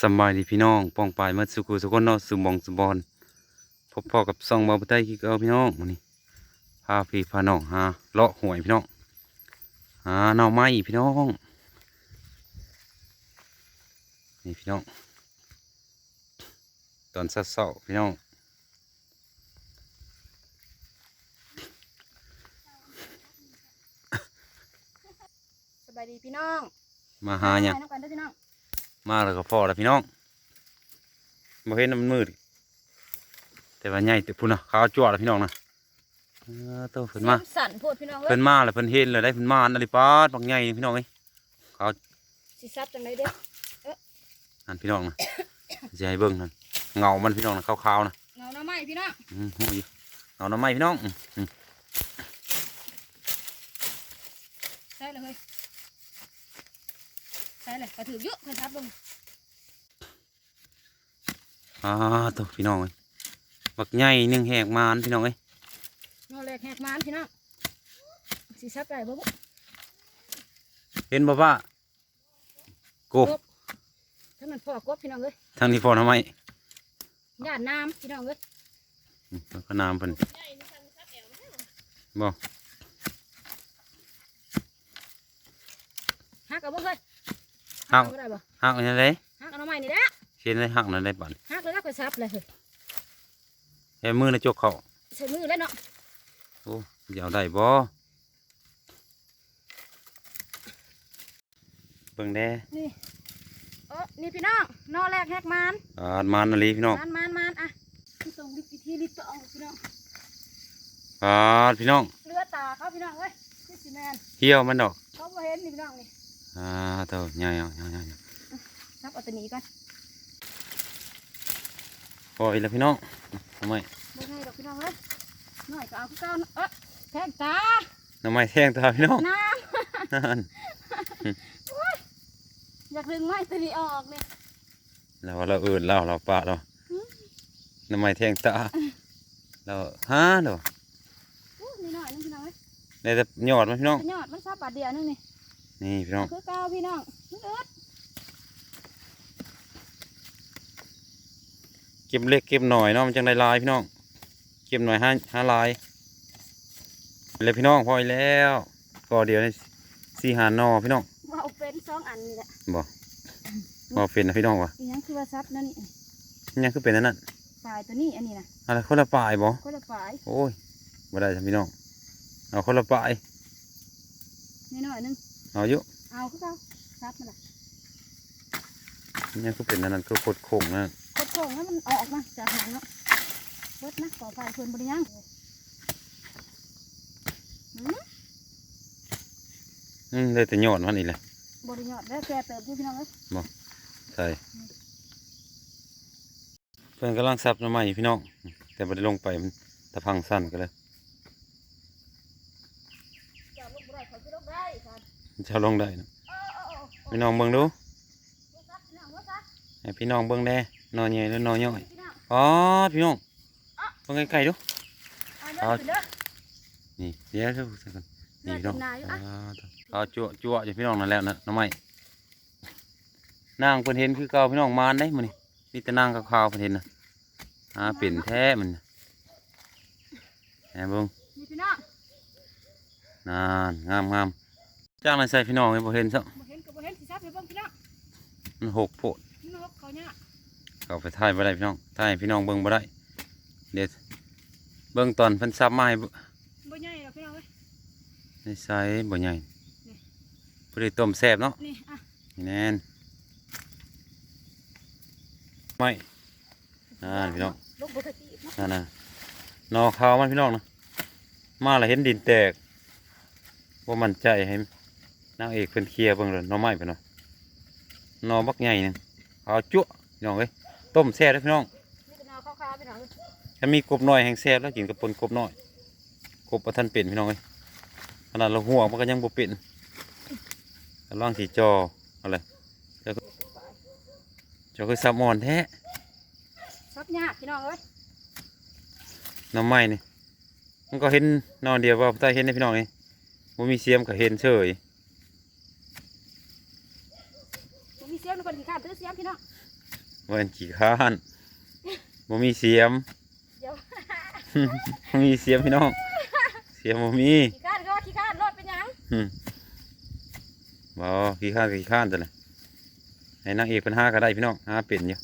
สำบายดีพี่น้องปองปายเมื่อสุกุสุกคนเนาะสุหมองสุบอนพบพ่อกับซองบาบุไตที่เก่าพี่น้องวันนี้พาพี่พาน้องหาเลาะหวยพี่น้องหาหน่อไม้พี่น้องนี่พี่น้องตอนเช้าๆพี่น้องสบายดีพี่น้องมาหาเนี่ย มาแล้วก็พอแล้วพี่น้องบ่เห็นน้ำมันมืด แต่ว่าใหญ่แต่พุ่นนะขาวจั่วแล้วพี่น้องนะเออโตเพิ่นมาเสียงสั่นโพดพี่น้องเอ้เพิ่ยนมาแล้วเพิ่นเห็นเลยได้เพิ่นมาอันนาฬิปาดบางใหญ่นี่พี่น้องเอ้ยเขาสิซับจังไดเด้ออันพี่น้องนะจะให้เบิ่งนั่นเงามันพี่น้องนะขาวๆนะเงาหน้าไม้พี่น้องอืมโอ้ยเงาหน้ำไม้พี่น้องอืมอืมใช่เลยเฮ้ย ใช่เลยกระถือเยอะเพิ่นทับลงอ่าตัวพี่น้องเอ้ยบักใหญ่หนึ่งแหกมานพี่น้องเอ้ยเงาแรกแหกมานพี่น้องสิซับได้บ่บุเห็นบ่ว่าโกบถ้ามันพอกบพี่น้องเอ้ยทางนี้พอทำไมย่านน้ำพี่น้องเอ้ยอืมแล้วก็น้ำเพิ่นบ่หักเอาบ่เฮ้ย หักเอาบ่ได้บ่หักอันนั้นได้หักเอาหน้าไม้นี่แหละเช่นได้หักนั้นได้ปันหักแล้วก็ค่อยซับเลยเฮ้ยแค่มือในะจกเขาใส่มือแล้วเนาะโอ้ยเอาได้บ่เบิ่งแน่นี่เออนี่พี่น้องเงาแรกแหกมานอ่ามันนาลีพี่น้องมานมานมานอะที่ส่งลิปที่ลิปต่อพี่น้องอ่าพี่น้องเลือตาเขาพี่น้องเอ้ยพี่สิแมนเหี่ยวมันดอกเขาบ่เห็นนี่พี่น้องนี่ อ่าเต่าใหญ่เอาใหญ่ใหญ่นับเอาตัวนี้ก่อนพออีกแล้วพี่น้องทำไมบ่ให้ดอกพี่น้องเอ้ยน้อยก็เอาคือเก่าเอ้อแทงตาทำไมแทงตาพี่น้องน้นั่นำอยากดึงไม้ตัวนี้ออกเนี่ยเราเราเอื่นเราเราปะเราทำไมแทงตาเราฮะเด้ออู้นี่น้อยนึงพี่น้องเอ้ยได้แต่ยอดมันพี่น้องยอดมันซับบาทเดียวนึงนี่ นี่พี่น้องคือเก่าพี่น้องมันเอิดเก็บเล็กเก็บหน่อยเนาะมันจังได้ลายพี่น้อง เก็บหน่อยห้าห้าลายเลยพี่น้องพออีกแล้วก็เดียวนี่สี่หาหนอพี่น้องว่าเอาเป็นสองอันนี่แหละบ่พอเป็นนะพี่น้องวะอีหยังคือว่าซับนั่นนี่ยังคือเป็นอันนั้นปลายตัวนี้อันนี้นะอะไรคนละปลายบ่คนละปลายโอ้ยบ่ได้จ้ะพี่น้องเอาคนละปลายนี่น้อยนึง เอาอยู่เอาคือเก่าซับมันละยังคือเป็นอันนั้นคือโคตรโค้งนะกดโค้งให้มันออกมาจากหางเนาะเบิดนะต่อไปเพิ่นบ่ได้ยังหืมอืมได้แต่ยอดมันนี่แหละบริยอดแล้วแกเติมพี่น้องเอ้ยใช่เพื่อนกำลังซับหน้ำใหม่พี่น้องแต่บ่ได้ลงไปมันตะพังสั้นก็เลย จับลูกบ่ได้เขาคือลูกได้ ค่ะมันจะลงได้นะเออเออเออพี่น้องเบิ่งดูลูกซับพี่น้องลูกซับให้พี่น้องเบิ่งแน่นอนใหญ่หรือนอนย่อยพี่น้องอ๋อพี่น้องเบิ่งใกล้ๆดูเอาเด้อขึ้นเด้อนี่เดี๋ยวดูสักกันนี่พี่น้องเลือดกินนายอยู่อ่าอะเอาจั่วจั่วอยู่พี่น้องนั่นแหล้วนะน้ำใหม่นางเพิ่นเห็นคือเก่าพี่น้องมานได้มื้อนี้มีแต่นางขาวๆเพิ่นเห็นนะอ่าเป็นแท้มันน่ะแหน่เบิ่งนี่พี่น้องนานงามงาม จ้างในใส่พี่น้องให้บ่เห็นซะบ่เห็นก็บ่เห็นสิซับให้เบิ่งพี่น้องมันหกโพดนี่นกเขาเนี่ยเขาไปถ่ายบ่ได้พี่น้องถ่ายให้พี่น้องเบิ่งบ่ได้เดี๋ยวเบิ่งตอนเพิ่นซับมาให้เบิ่งบ่ใหญ่หรอกพี่น้องเอ้ยในใส่บ่ใหญ่พอดีต้มแซ่บเนาะนี่อะนี่แน่นไม่นั่นพี่น้องลูกบ่ทันตีเนาะนั่นน่ะนอขาวมันพี่น้องนะมาแล้วเห็นดินแตกบ่มั่นใจให้ นางเอกเพิ่นเคลียร์เบิ่งเลยหนอไม้เพิ่นเนาะหนอบักใหญ่หนึงขาวจั๊วพี่น้องเอ้ยต้มแซ่บเด้อพี่น้องนี่เป็นนอขาวๆพี่น้องเอ้ยถ้ามีกบน้อยแห้งแซ่บแล้วกินกับปนกบน้อยกบประทันเป็นพี่น้องเอ้ยขนาดเราห่วงมันก็ยังบ่เป็นกำลังสีจออะไรเจ้าก็เจ้าคือซับมอนแท้ซับยากพี่น้องเอ้ยหน้ำไม้นี่มันก็เห็นนอนเดียวว่าใต้เห็นได้พี่น้องเอ้ยบ่มีเสียมก็เห็นเฉย บ่มีเสียมแล้วเพิ่ นขี้ข้านถือเสียมพี่น้องเป็นขี้ข้านบ่มีเสียมเดี๋ยวบ่มีเสียมพี่น้อง เสียมบ่มีขี้ข้านก็ว่าขี้ข้านรถเป็นหยังอืมบ่ขี้ข้านก็ขี้ข้านตัวเลยให้นางเอกเพิ่นห้าก็ได้พี่น้องห้าเป็นอยู่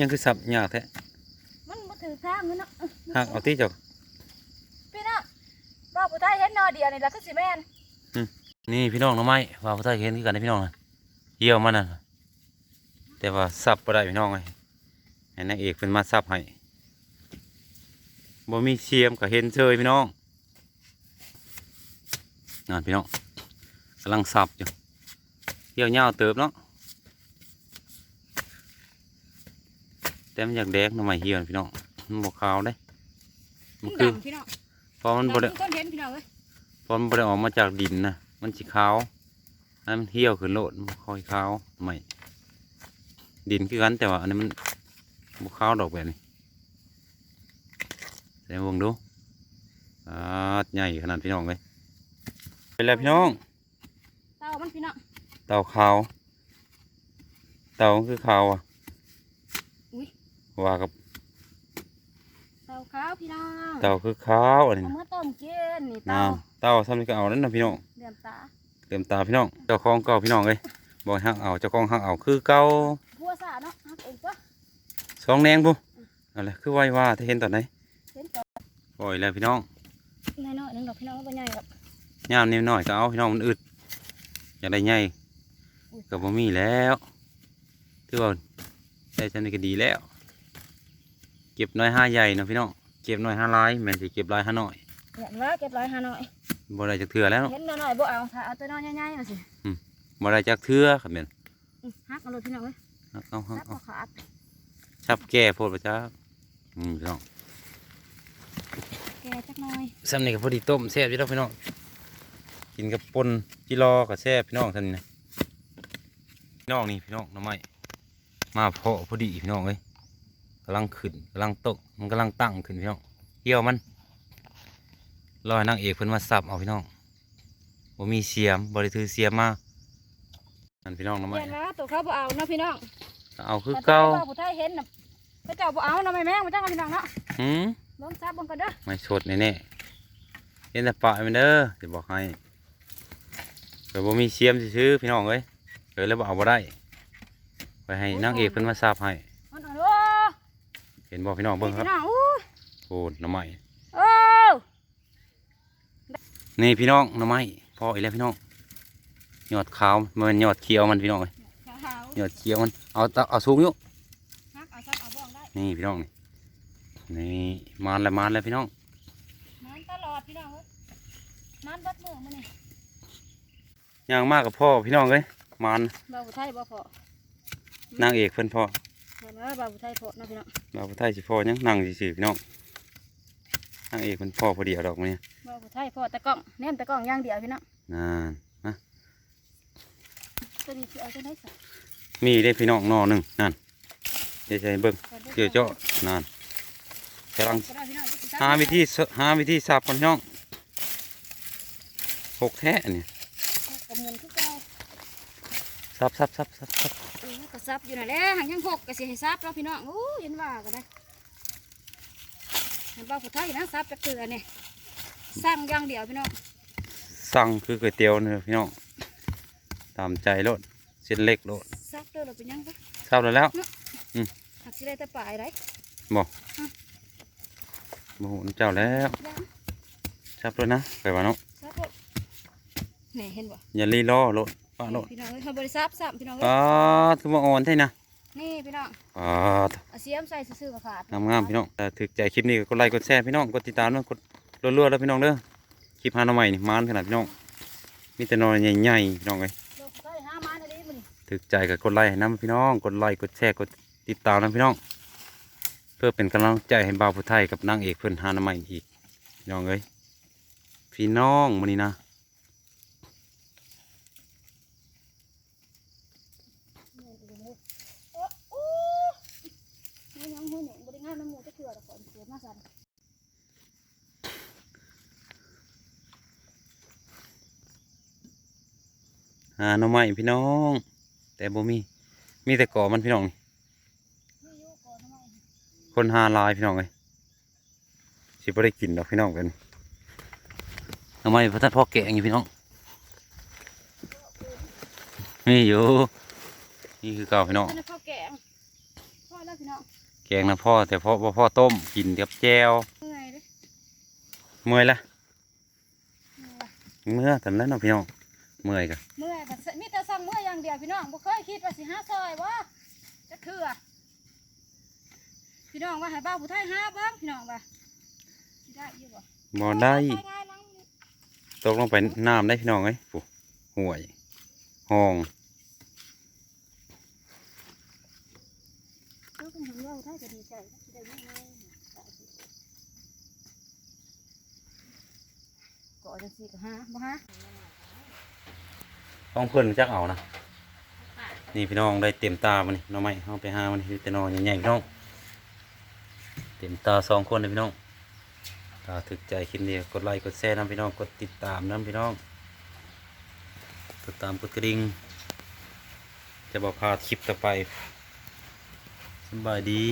ยังคือสับยากแท้มันบ่ถือทางเลยเนาะหักเอาที่เจ้าพี่น้องบ่ผู้ใดเห็นนอเดียวนี่ล่ะคือสิแม่นนี่พี่น้องน้องไม้ว่าพระเจ้เห็นคือกันนะพี่น้องนะ เยี่ยวมันน่ะแต่ว่าซับบ่ได้พี่น้องไงให้นางเอกเป็นมาซับให้บ่มีเสียมก็เห็นเชยพี่น้องนั่นพี่น้องกำลังซับอยู่เยี่ยวยาวเติบเนาะแต่มันอยากแดงหน้ำไม้เหี่ยวนะพี่น้องมันบ่ขาวได้มันคือดำพี่น้องพอมันบ่ได้ต้นเห็นพี่น้องเอ้ยพอมันบ่ได้ออกมาจากดินนะมันสีขาว อันนั้นมันเหี่ยวขึ้นโลดมันบ่ค่อยขาวไม่ดินคือกันแต่ว่าอันนี้มันบุขาวดอกแบบนี้ใส่วงดูอ่าใหญ่ขนาดพี่น้องเลยเป็นไรพี่น้อง เต่ามันพี่น้อง เต่าขาว เต่ามันคือขาวอะอุ๊ยว่ากับ เต่าขาวพี่น้อง เต่าคือขาวอันนี้เอานะมื่อต้มกินนี่น้เต่าำเต่าซ้ำนี่ก็เอานั่นนะพี่น้องเหลื่อมตา เติมตาพี่น้อง เจ้าของเก่าพี่น้องเลยบอกให้หักเอาเจ้าของหักเอาคือเก่าพัวซ่าเนาะฮักเองตัวสองแนงปุ๊อะไรคือไว้ว่าถ้าเห็นตอนไหนเห็นตัวปล่อยแล้วพี่น้องน้อยๆหนึงดอกพี่น้องบ่ใหญ่หรอกยามนิดหน่อยก็เอาพี่น้องมันอึดอยากได้ใหญ่อุ๊ยก็บ่มีแล้วถือว่าได้ฉันนี่ก็ดีแล้ว เก็บน้อยห้าใหญ่เนาะพี่น้องเก็บน้อยห้าลายแม่นสิเก็บลายห้าน้อยเห็นว่าเก็บร้อยห้าน้อย บ่ได้จักเทื่อแล้วเห็นน้อยๆบ่เอาถ้าเอาตัวน้อยใหญ่ๆมาสิบ่ได้จักเทื่อครับแม่นอือฮักเอาเลยพี่น้องเอ้ยเอาเอาเอาฮักเอาเอาขาดชับแก่โพดประจ้าอืมพี่น้องแกจักหน่อยซ้ำนี่ก็พอดีต้มแซ่บอยู่แล้วพี่น้องกินกับปนจิรอกับแซ่บพี่น้องซ้ำนี่นะพี่น้องนี่พี่น้องหน้ำไม้มาเพาะพอดีพี่น้องเอ้ยกำลังขึ้นกำลังตกมันกำลังตั้งขึ้นพี่น้องเกี่ยวมัน รอยนางเอกเพิ่นมาสับเอาพี่น้องบ่มีเสียมบ่ได้ถือเสียมมานั่นพี่น้องหน้ำไม้เห็นว่าตัวเขาบ่เอาเนาะพี่น้องเอาคือเก่าแต่ผู้ไทยเห็นน่ะพระเจ้าบ่เอาเนาะแม่แม่งบ่จังว่าพี่น้องเนาะหืมลองซับเบิ่งก่อนเด้อไม่ชดแน่ๆเห็นแต่ปลายมันเด้อจะบอกให้เกิดบ่มีเสียมซื้อๆพี่น้องเอ้ยเกิดแล้วบ่เอาบ่ได้ไปให้นางเอกเพิ่นมาสับให้มันเอาโอ้เห็นบ่พี่น้องเบิ่งครับพี่น้องอู้โอ้หน้ำไม้โอ้ นี่พี่น้องหน้ำไม้พออีกแล้วพี่น้องยอดขาวมันยอดเขียวมันพี่น้องเอ้ยขาวยอดเขียวมันเอาตะเอาสูงอยู่ๆฮักเอาซับเอาบ้องได้นี่พี่น้องนี่นี่มานแล้วมานแล้วพี่น้องนานตลอดพี่น้องเอ้ยนานเบัดมื้อมื้อนี้ย่างมากกับพ่อพี่น้องเอ้ยมานบ่าวผู้ไทยบ่พอนางเอกเพิ่นพ่อเห็นว่าบ่าวผู้ไทยพอเนาะพี่น้องเราผู้ไทยสิพ่อยังนั่งซื่อๆพี่น้อง นางเอกเพิ่นพ่อพอดีเอาดอกมาเนี่ยบ่าวผู้ไทยพอแต่กล้องแนมแต่กล้องอย่างเดียวพี่น้องนั่นนะตัวนี้สิเอาจังได๋ซะมีได้พี่น้องนอหนึ่งนั่นเดี๋ยวจะให้เบิ่งเกี่ยวเจาะนั่นกำลังก็ได้พี่น้องสิซับหาวิธีสหาวิธีสับก่อนพี่น้องหกแท้เนี่ยกระมุนคือเก่าสับสับสับสับสับเออก็ซับอยู่นั่นแหละหังยังหกก็สิให้ซับเนาะพี่น้องอู้เห็นว่าก็ได้เห็นบ่าวผู้ไทยนะซับจักเทื่อนี่สั่งอย่างเดียวพี่น้องสั่งคือก๋วยเตี๋ยวเนอะพี่น้องตามใจโลดเส้นเล็กโลดซับเด้อเราเป็นหยังปะทราบแล้วแล้วหักสิได้แต่ปลายไรโมโหเจ้าแล้วยังทราบแล้วนะไปว่าเนาะซับเด้อนี่เห็นบ่อย่ารีรอโลดป้าโลดพี่น้องเอ้ยเขาบริซับซับพี่น้องเอ้ป้ายทุกมาอ่อนใช่นะ นี่พี่น้องป้าเอาเสียมใส่ซื่อๆก็ขาดงามงามๆพี่น้องแต่ถึกใจคลิปนี้ก็กดไลค์กดแชร์พี่น้องกดติดตามเนาะกดรัวๆแล้วพี่น้องเด้อคลิปหาหน่อใหม่นี่มานขนาดพี่น้องมีแต่หนอนใหญ่ๆพี่น้องเลยโลกใส่ห้ามาในนี้มันถึกใจกับกดไลค์ให้น้ำพี่น้องกดไลค์กดแชร์กดติดตามนะพี่น้อง เพื่อเป็นกำลังใจให้บ่าวผู้ไทยกับนางเอกเพื่อนหาหน่อใหม่อีกพี่น้องเอ้ยพี่น้องมื้อนี้นะ โอ้โอ้ยยังหัวหนึ่งบริงานน้ำมูจะเกลือแต่ก่อนเกิดมาสั่น หาหน่อใหม่พี่น้อง แต่บ่มีมี มีแต่ก่อมันพี่น้องนี่นี่อยู่ก่อนทำไมคนหาหลายพี่น้องเลยสิบ่ได้กินดอกพี่น้องกันทำไมพระท่านพ่อแกงอยู่พี่น้องนี่อยู่นี่คือเก่าพี่น้องอันนั้นข้าวแกงพ่อแล้วพี่น้องแกงนะพ่อแต่พ่อบ่พ่อต้มกินกับแจวเมื่อยเด้เมื่อยละเมื่อยเมื่อแต่นั้นเนาะพี่น้อง เมื่อยกะเมื่อยบัดมีแต่สั่งเมื่อยอย่างเดียวพี่น้องบ่เคยคิดว่าสิหาซอยบ่จะเถื่อพี่น้องว่าให้บ้าวผู้ไทยหาเบ้างพี่น้องว่าสิได้อยู่บ่บ่ได้ปง่ายลังนี่ตกลงไปน้ำได้พี่น้องเอ้ยผู้ห่วยห้องลูกเป็นของเราถ้าจะดีใจนะจะได้ยังไงก็จะสิก็หาบ่ฮะ ต้องเพิ่นจักเอานะนี่พี่น้องได้เต็มตามันนี่น้องไม้เอาไปหามันนี่แต่นอนใหญ่ๆพี่น้องเต็มตาสองคนเลยพี่น้องตาถึกใจคลิปนี้กดไลค์กดแชร์นํพี่น้องกดติดตามนํพี่น้องกดตามกดกระดิ่งจะบอกพาคลิปต่อไปสบายดี